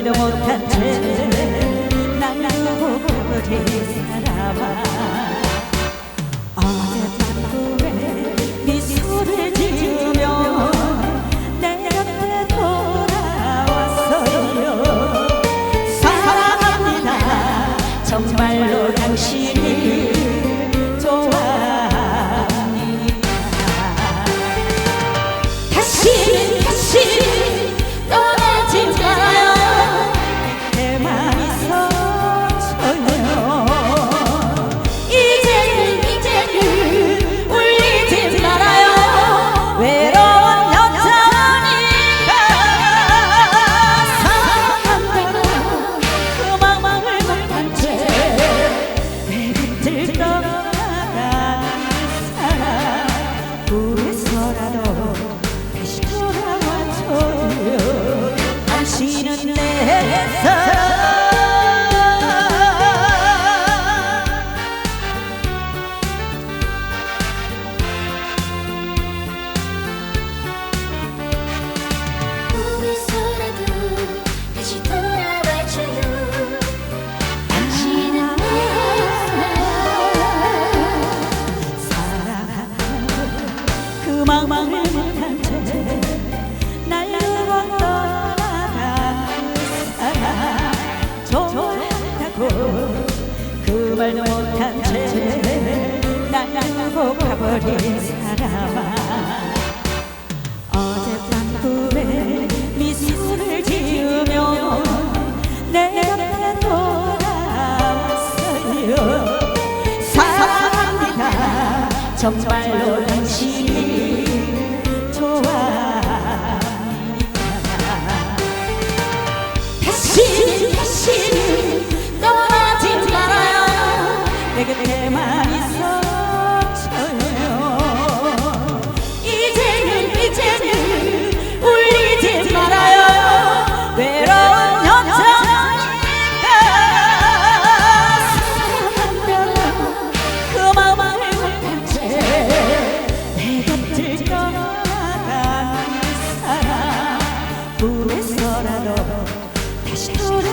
말도 못한 채날 보고 살아와 I'm cheating. 말도 못한 채 나는 고가버린 사람아. 어젯밤 꿈에 미소를 지으며 내 옆에 돌아왔어요. 사랑합니다. 정말로 당신이 내 곁에만 있어줘요 이제는 이제는 울리지 말아요. 외로운 여정이니까. 그 마음을 채내 곁을 떠나간 사람. 불에서라도 다시 돌아